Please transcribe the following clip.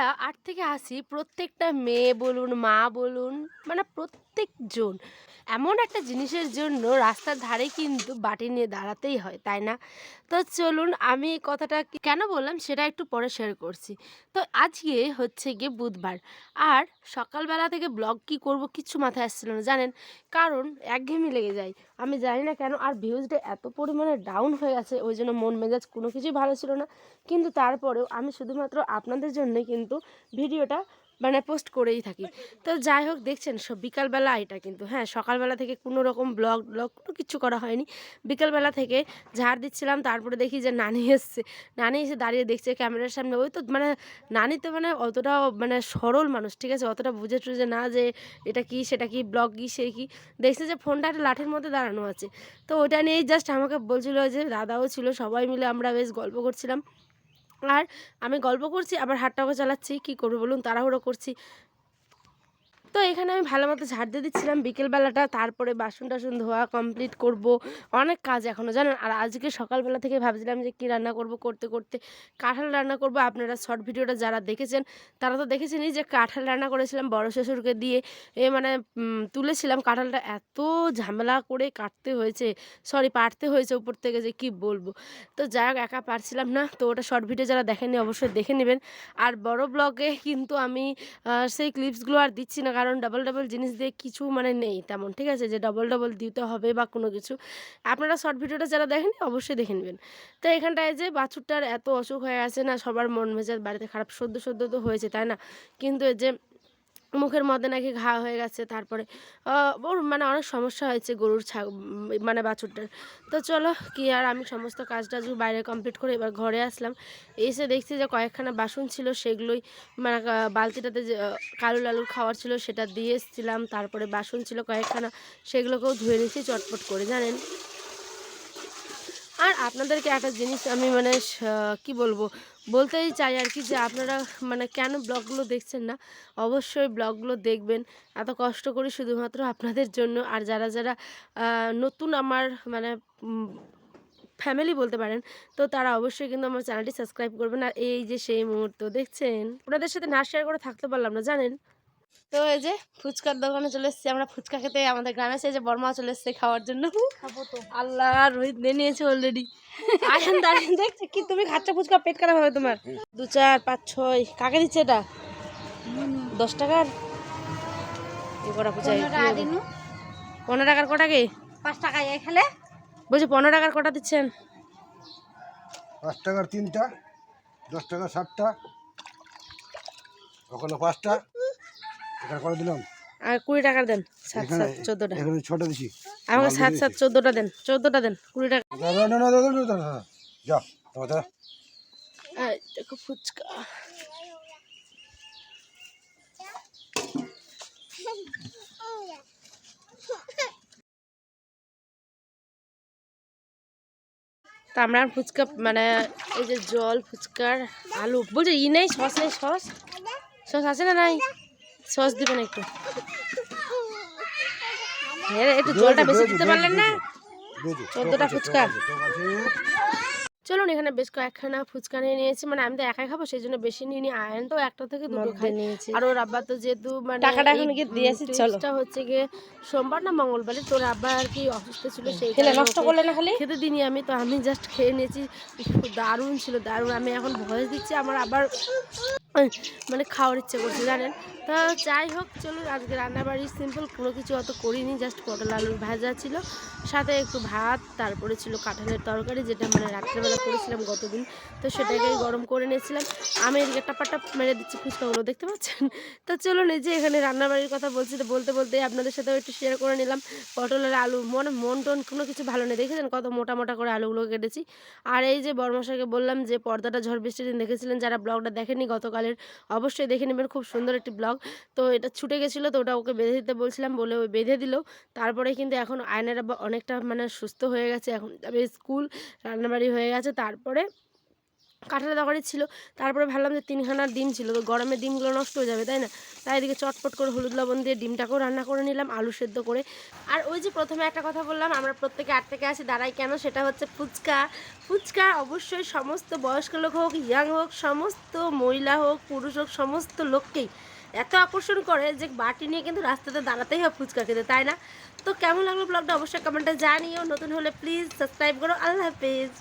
আমরা আট থেকে আসি প্রত্যেকটা মেয়ে বলুন মা বলুন মানে প্রত্যেকজন এমন একটা জিনিসের জন্য রাস্তার ধারে কিন্তু বাটি নিয়ে দাঁড়াতেই হয়, তাই না? তো চলুন আমি কথাটা কেন বললাম সেটা একটু পরে শেয়ার করছি। তো আজকে হচ্ছে গিয়ে বুধবার, আর সকালবেলা থেকে ব্লগ কি করব কিচ্ছু মাথায় আসছিল না, জানেন? কারণ একঘেয়েমি লেগে যায়। আমি জানি না কেন, আর ভিউজটা এত পরিমাণে ডাউন হয়ে গেছে ওই জন্য মন মেজাজ কোনো কিছুই ভালো ছিল না। কিন্তু তারপরেও আমি শুধুমাত্র আপনাদের জন্যই কিন্তু ভিডিওটা মানে পোস্ট করেই থাকি। তো যাই হোক, দেখছেন সব বিকালবেলা এটা কিন্তু হ্যাঁ সকালবেলা থেকে কোনো রকম ব্লগ ব্লগ কোনো কিছু করা হয়নি। বিকালবেলা থেকে ঝাড় দিচ্ছিলাম, তারপরে দেখি যে নানি এসছে। নানি এসে দাঁড়িয়ে দেখছে ক্যামেরার সামনে। ওই তো মানে নানি তো মানে অতটাও মানে সরল মানুষ, ঠিক আছে? অতটা বুঝে টুঝে না যে এটা কি, সেটা কি ব্লগ কি, সে কি। দেখছে যে ফোনটা একটা লাঠির মধ্যে দাঁড়ানো আছে। তো ওটা নিয়েই জাস্ট আমাকে বলছিল যে, দাদাও ছিল, সবাই মিলে আমরা বেশ গল্প করছিলাম। আর আমি গল্প করছি আবার হাতটাও চালাচ্ছি কী করব বলুন তাড়াহুড়ো করছি। তো এখানে আমি ভালো মতো ঝাড় দিয়ে দিচ্ছিলাম। বিকেলবেলাটা তারপরে বাসন টাসন ধোয়া কমপ্লিট করব। অনেক কাজ এখনও জানেন? আর আজকে সকালবেলা থেকে ভাবছিলাম যে কী রান্না করব করতে করতে কাঁঠাল রান্না করব। আপনারা শর্ট ভিডিওটা যারা দেখেছেন, তারা তো দেখেছেনই যে কাঁঠাল রান্না করেছিলাম বড় শ্বশুরকে দিয়ে। এ মানে তুলেছিলাম কাঁঠালটা। এত ঝামেলা করে কাটতে হয়েছে, সরি, পাড়তে হয়েছে উপর থেকে যে কি বলব। তো যাই হোক, একা পারছিলাম না। তো ওটা শর্ট ভিডিও যারা দেখেননি অবশ্যই দেখে নেবেন। আর বড় ব্লগে কিন্তু আমি সেই ক্লিপসগুলো আর দিচ্ছি না। কারণ ডাবল ডাবল জিনিস দিয়ে কিছু মানে নেই তেমন, ঠিক আছে? যে ডবল ডবল দিতে হবে বা কোনো কিছু। আপনারা শর্ট ভিডিওটা যারা দেখেন অবশ্যই দেখে নেবেন। তো এখানটায় যে বাছুরটার এত অসুখ হয়ে আছে না, সবার মন মেজাজ বাড়িতে খারাপ, সদ্য সদ্য তো হয়েছে, তাই না? কিন্তু এই যে মুখের মধ্যে নাকি ঘা হয়ে গেছে, তারপরে ওর মানে অনেক সমস্যা হয়েছে গরুর ছা মানে বাছুরটার। তো চলো, কি আর আমি সমস্ত কাজ টাজ বাইরে কমপ্লিট করে এবার ঘরে আসলাম। এসে দেখছি যে কয়েকখানা বাসন ছিল, সেগুলোই মানে বালতিটাতে যে কালু লালুর খাওয়ার ছিল সেটা দিয়ে এসেছিলাম। তারপরে বাসন ছিল কয়েকখানা, সেগুলোকেও ধুয়ে নিয়েছি চটপট করে, জানেন? আর আপনাদেরকে একটা জিনিস আমি মানে কি বলব? বলতেই চাই আর কি যে আপনারা মানে কেন ব্লগগুলো দেখছেন না? অবশ্যই ব্লগগুলো দেখবেন। এত কষ্ট করি শুধুমাত্র আপনাদের জন্য। আর যারা যারা নতুন আমার মানে ফ্যামিলি বলতে পারেন, তো তারা অবশ্যই কিন্তু আমার চ্যানেলটি সাবস্ক্রাইব করবেন। আর এই যে সেই মুহূর্ত, দেখছেন? আপনাদের সাথে না শেয়ার করে থাকতে পারলাম না, জানেন? তো এই যে ফুচকার দোকানে চলে এসেছি আমরা ফুচকা খেতে আমাদের গ্রামে এসে যে বর্মা চলে এসছে খাওয়ার জন্য। খাব তো। আল্লাহ রোহিত নিয়ে নিয়েছে অলরেডি আয়ন দাঁড়িয়ে দেখছে কি তুমি খাচ্ছ ফুচকা পেট খারাপ হবে তোমার। দু চার পাঁচ ছয় কাকে দিচ্ছে এটা? দশ টাকার? এ কটা ফুচকা পনেরো টাকার কটা কি? পাঁচ টাকা খেলে বলছি পনেরো টাকার কটা দিচ্ছেন? পাঁচ টাকার তিনটা দশ টাকা ষাটটা ওখানে পাঁচটা। করে দিলাম। আর কুড়ি টাকার দেন সাত এখানে সাত চোদ্দোটা। এখানে ছটা দিছি। আমাকে সাত সাত চোদ্দোটা দেন চোদ্দোটা দেন কুড়ি টাকা। যা তোমার দেখো ফুচকা। তা আমরা ফুচকা মানে এই যে জল ফুচকার আলু বলছে ই নেই সস নেই সস? সস আছে না নাই? সস দিবেন একটু। হ্যাঁ একটু জলটা বেশি দিতে পারলেন না? চোদ্দোটা ফুচকা। চলুন এখানে বেশ কয়েকখানা ফুচকা নিয়ে নিয়েছি। মানে আমি তো একাই খাব সেই জন্য বেশি নিয়ে নিই আয়ন তো একটা থেকে দুটো খাই নিয়েছি। আর ওর আব্বা তো যেহেতু মানে টাকাটা এখন গিয়ে দিয়ে আসি, চলো। হচ্ছে গিয়ে সোমবার না মঙ্গলবারে। তোর আব্বা আর কি অসুস্থ ছিল সেই খেলে নষ্ট করলে না খালি? খেতে দিইনি আমি তো আমি জাস্ট খেয়ে নিয়েছি। দারুণ ছিল দারুণ। আমি এখন ভয়েস দিচ্ছি আমার আবার মানে খাওয়ার ইচ্ছে করছে, জানেন? তো যাই হোক, চলুন, আজকে রান্নাবাড়ি সিম্পল কোনো কিছু অত করিনি জাস্ট পটল আলুর ভাজা ছিল। সাথে একটু ভাত, তারপরে ছিল কাঁঠালের তরকারি, যেটা মানে রাত্রেবেলা করেছিলাম গতদিন। তো সেটাকেই গরম করে নিয়েছিলাম। আমি এদিকে টাপা মেরে দিচ্ছি ফুচকাগুলো দেখতে পাচ্ছেন? তো চলুন, এই যে এখানে রান্নাবাড়ির কথা বলছি, তো বলতে বলতে আপনাদের সাথেও একটু শেয়ার করে নিলাম। পটলের আলু, মনে, মন টন কোনো কিছু ভালো নেই, দেখেছেন কত মোটা মোটা করে আলুগুলো কেটেছি? আর এই যে বর্মশাকে বললাম যে, পর্দাটা ঝড় বৃষ্টির দিন দেখেছিলেন, যারা ব্লগটা দেখেনি গতকালের অবশ্যই দেখে নেবেন, খুব সুন্দর একটি ব্লগ। তো এটা ছুটে গেছিল, তো ওটা ওকে বেঁধে দিতে বলছিলাম, বলে ওই বেঁধে দিল। তারপরে কিন্তু এখন আয়নার অনেকটা মানে সুস্থ হয়ে গেছে, এখন যাবে স্কুল, রান্নাবাড়ি হয়ে গেছে। তারপরে কাঁঠালের তরকারি ছিল, তারপরে ভাবলাম যে তিনখানার ডিম ছিল, তো গরমে ডিমগুলো নষ্ট হয়ে যাবে, তাই না? তাই এদিকে চটপট করে হলুদ লবণ দিয়ে ডিমটাকেও রান্না করে নিলাম, আলু সেদ্ধ করে। আর ওই যে প্রথমে একটা কথা বললাম, আমরা প্রত্যেকে আট থেকে আসি দাঁড়াই কেন? সেটা হচ্ছে ফুচকা। ফুচকা অবশ্যই সমস্ত বয়স্ক লোক হোক ইয়াং হোক, সমস্ত মহিলা হোক, পুরুষ হোক, সমস্ত লোককেই এত আকর্ষণ করে যে বাটি নিয়ে কিন্তু রাস্তাতে দাঁড়াতেই হয় ফুচকা খেতে, তাই না? তো কেমন লাগল ব্লগটা অবশ্যই কমেন্টে জানিও, নতুন হলে প্লিজ সাবস্ক্রাইব করো, আল্লাহ হাফেজ।